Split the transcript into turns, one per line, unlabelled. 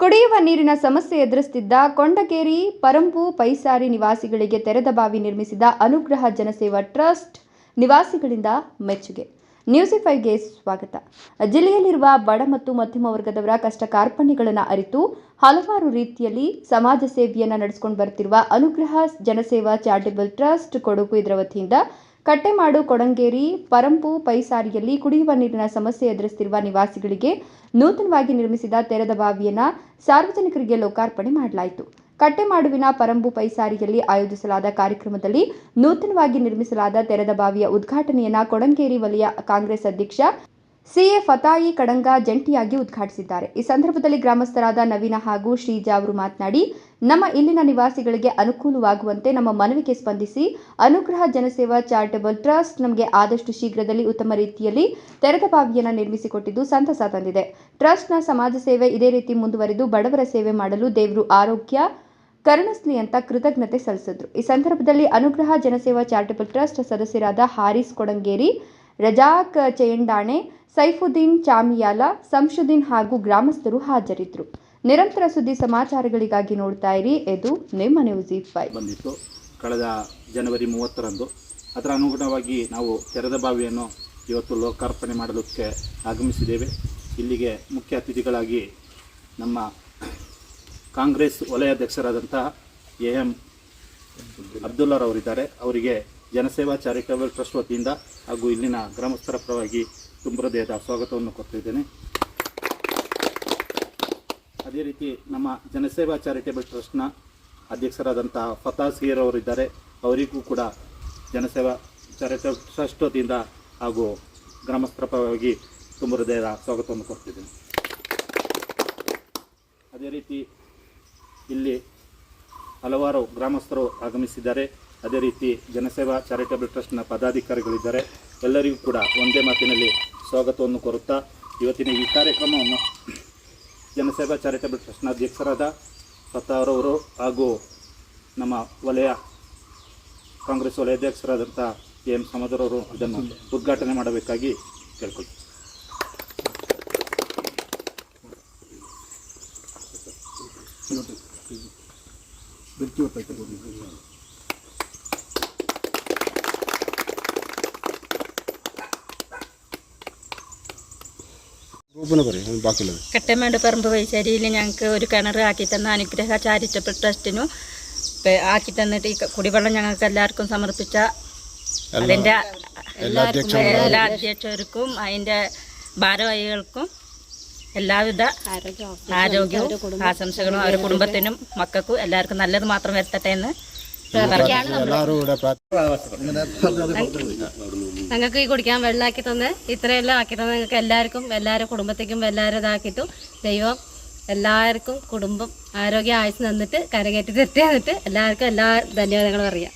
ಕುಡಿಯುವ ನೀರಿನ ಸಮಸ್ಯೆ ಎದುರಿಸುತ್ತಿದ್ದ ಕೊಂಡಕೇರಿ, ಪರಂಪು ಪೈಸಾರಿ ನಿವಾಸಿಗಳಿಗೆ ತೆರೆದ ಬಾವಿ ನಿರ್ಮಿಸಿದ ಅನುಗ್ರಹ ಜನಸೇವಾ ಟ್ರಸ್ಟ್ ನಿವಾಸಿಗಳಿಂದ ಮೆಚ್ಚುಗೆ. ನ್ಯೂಸಿಫೈಗೆ ಸ್ವಾಗತ. ಜಿಲ್ಲೆಯಲ್ಲಿರುವ ಬಡ ಮತ್ತು ಮಧ್ಯಮ ವರ್ಗದವರ ಕಷ್ಟ ಕಾರ್ಪಣ್ಯಗಳನ್ನು ಅರಿತು ಹಲವಾರು ರೀತಿಯಲ್ಲಿ ಸಮಾಜ ಸೇವೆಯನ್ನು ನಡೆಸಿಕೊಂಡು ಬರುತ್ತಿರುವ ಅನುಗ್ರಹ ಜನಸೇವಾ ಚಾರಿಟಬಲ್ ಟ್ರಸ್ಟ್ ಕೊಡಗು ಇದರ ವತಿಯಿಂದ ಕಟ್ಟೆಮಾಡು ಕೊಡಂಗೇರಿ, ಪರಂಪು ಪೈಸಾರಿಯಲ್ಲಿ ಕುಡಿಯುವ ನೀರಿನ ಸಮಸ್ಯೆ ಎದುರಿಸುತ್ತಿರುವ ನಿವಾಸಿಗಳಿಗೆ ನೂತನವಾಗಿ ನಿರ್ಮಿಸಿದ ತೆರೆದ ಬಾವಿಯನ್ನು ಸಾರ್ವಜನಿಕರಿಗೆ ಲೋಕಾರ್ಪಣೆ ಮಾಡಲಾಯಿತು. ಕಟ್ಟೆಮಾಡುವಿನ ಪರಂಬು ಪೈಸಾರಿಯಲ್ಲಿ ಆಯೋಜಿಸಲಾದ ಕಾರ್ಯಕ್ರಮದಲ್ಲಿ ನೂತನವಾಗಿ ನಿರ್ಮಿಸಲಾದ ತೆರೆದ ಬಾವಿಯ ಉದ್ಘಾಟನೆಯನ್ನ ಕೊಡಂಗೇರಿ ವಲಯ ಕಾಂಗ್ರೆಸ್ ಅಧ್ಯಕ್ಷ ಸಿಎ ಫತಾಯಿ ಕಡಂಗ ಜಂಟಿಯಾಗಿ ಉದ್ಘಾಟಿಸಿದ್ದಾರೆ. ಈ ಸಂದರ್ಭದಲ್ಲಿ ಗ್ರಾಮಸ್ಥರಾದ ನವೀನ ಹಾಗೂ ಶ್ರೀಜಾ ಅವರು ಮಾತನಾಡಿ, ನಮ್ಮ ಇಲ್ಲಿನ ನಿವಾಸಿಗಳಿಗೆ ಅನುಕೂಲವಾಗುವಂತೆ ನಮ್ಮ ಮನವಿಗೆ ಸ್ಪಂದಿಸಿ ಅನುಗ್ರಹ ಜನಸೇವಾ ಚಾರಿಟಬಲ್ ಟ್ರಸ್ಟ್ ನಮಗೆ ಆದಷ್ಟು ಶೀಘ್ರದಲ್ಲಿ ಉತ್ತಮ ರೀತಿಯಲ್ಲಿ ತೆರೆದ ಬಾವಿಯನ್ನು ನಿರ್ಮಿಸಿಕೊಟ್ಟಿದ್ದು ಸಂತಸ ತಂದಿದೆ. ಟ್ರಸ್ಟ್ನ ಸಮಾಜ ಸೇವೆ ಇದೇ ರೀತಿ ಮುಂದುವರಿದು ಬಡವರ ಸೇವೆ ಮಾಡಲು ದೇವರು ಆರೋಗ್ಯ ಕರುಣಿಸ್ಲಿ ಅಂತ ಕೃತಜ್ಞತೆ ಸಲ್ಲಿಸಿದ್ರು. ಈ ಸಂದರ್ಭದಲ್ಲಿ ಅನುಗ್ರಹ ಜನಸೇವಾ ಚಾರಿಟಬಲ್ ಟ್ರಸ್ಟ್ ಸದಸ್ಯರಾದ ಹಾರಿಸ್ ಕೊಡಂಗೇರಿ ರಜಾಕ್ ಚೇಂಡಾಣೆ ಸೈಫುದ್ದೀನ್ ಚಾಮಿಯಾಲ, ಸಂಶುದ್ದೀನ್ ಹಾಗೂ ಗ್ರಾಮಸ್ಥರು ಹಾಜರಿದ್ದರು. ನಿರಂತರ ಸುದ್ದಿ ಸಮಾಚಾರಗಳಿಗಾಗಿ ನೋಡ್ತಾ ಇರಿ. ಇದು ನಿಮ್ಮ ನ್ಯೂಸ್ ಫೈವ್
ಬಂದಿತ್ತು. ಕಳೆದ ಜನವರಿ ಮೂವತ್ತರಂದು ಅದರ ಅನುಗುಣವಾಗಿ ನಾವು ತೆರೆದ ಬಾವಿಯನ್ನು ಇವತ್ತು ಲೋಕಾರ್ಪಣೆ ಮಾಡಲಿಕ್ಕೆ ಆಗಮಿಸಿದ್ದೇವೆ. ಇಲ್ಲಿಗೆ ಮುಖ್ಯ ಅತಿಥಿಗಳಾಗಿ ನಮ್ಮ ಕಾಂಗ್ರೆಸ್ ವಲಯಾಧ್ಯಕ್ಷರಾದಂತಹ ಎ ಎಂ ಅಬ್ದುಲ್ಲಾರವರಿದ್ದಾರೆ. ಅವರಿಗೆ ಜನಸೇವಾ ಚಾರಿಟೇಬಲ್ ಟ್ರಸ್ಟ್ ವತಿಯಿಂದ ಹಾಗೂ ಇಲ್ಲಿನ ಗ್ರಾಮಸ್ಥರ ಪರವಾಗಿ ತುಂಬ ಹೃದಯದ ಸ್ವಾಗತವನ್ನು ಕೊಡ್ತಿದ್ದೇನೆ ಅದೇ ರೀತಿ ನಮ್ಮ ಜನಸೇವಾ ಚಾರಿಟೇಬಲ್ ಟ್ರಸ್ಟ್ನ ಅಧ್ಯಕ್ಷರಾದಂಥ ಅವರು ಅವರಿದ್ದಾರೆ. ಅವರಿಗೂ ಕೂಡ ಜನಸೇವಾ ಚಾರಿಟೇಬಲ್ ಟ್ರಸ್ಟ್ ವತಿಯಿಂದ ಹಾಗೂ ಗ್ರಾಮಸ್ಥರ ಪರವಾಗಿ ತುಂಬ ಹೃದಯದ ಸ್ವಾಗತವನ್ನು ಕೊಡ್ತಿದ್ದೇನೆ ಅದೇ ರೀತಿ ಇಲ್ಲಿ ಹಲವಾರು ಗ್ರಾಮಸ್ಥರು ಆಗಮಿಸಿದ್ದಾರೆ. ಅದೇ ರೀತಿ ಜನಸೇವಾ ಚಾರಿಟೇಬಲ್ ಟ್ರಸ್ಟ್ನ ಪದಾಧಿಕಾರಿಗಳಿದ್ದಾರೆ. ಎಲ್ಲರಿಗೂ ಕೂಡ ಒಂದೇ ಮಾತಿನಲ್ಲಿ ಸ್ವಾಗತವನ್ನು ಕೋರುತ್ತಾ ಇವತ್ತಿನ ಈ ಕಾರ್ಯಕ್ರಮವನ್ನು ಜನಸೇವಾ ಚಾರಿಟೇಬಲ್ ಟ್ರಸ್ಟ್ನ ಅಧ್ಯಕ್ಷರಾದ ಸತ್ತಾರವರು ಹಾಗೂ ನಮ್ಮ ವಲಯ ಕಾಂಗ್ರೆಸ್ ವಲಯಾಧ್ಯಕ್ಷರಾದಂಥ ಕೆ ಎಂ ಸಮಾಜರವರು ಅದನ್ನು ಉದ್ಘಾಟನೆ ಮಾಡಬೇಕಾಗಿ
ಕೇಳ್ಕೊಳ್ತೀವಿ ಹೊತ್ತಾಯ್ತು
കട്ടമേട് പറമ്പ് വൈശാരിയിൽ ഞങ്ങൾക്ക് ഒരു കിണർ ആക്കി തന്ന അനുഗ്രഹ ചാരിറ്റബിൾ ട്രസ്റ്റിനും. ആക്കി തന്നിട്ട് ഈ കുടിവെള്ളം ഞങ്ങൾക്ക് എല്ലാവർക്കും സമർപ്പിച്ച അതിന്റെ
എല്ലാ
എല്ലാ അധ്യക്ഷർക്കും അതിന്റെ ഭാരവാഹികൾക്കും എല്ലാവിധ ആരോഗ്യവും ആശംസകളും അവരുടെ കുടുംബത്തിനും മക്കൾക്കും എല്ലാവർക്കും നല്ലത് മാത്രം വരുത്തട്ടെ എന്ന്
പറയുകയാണ്
ഞങ്ങൾക്ക് ഈ കുടിക്കാൻ വെള്ളമാക്കി തന്ന് ഇത്രയെല്ലാം ആക്കി തന്ന ഞങ്ങൾക്ക് എല്ലാവർക്കും എല്ലാവരും കുടുംബത്തേക്കും എല്ലാവരും ഇതാക്കിയിട്ടു. ദൈവം എല്ലാവർക്കും കുടുംബം ആരോഗ്യ ആയുസ് നിന്നിട്ട് കരകയറ്റി തെറ്റി തന്നിട്ട് എല്ലാവർക്കും എല്ലാ ധന്യവാദങ്ങളും അറിയാം.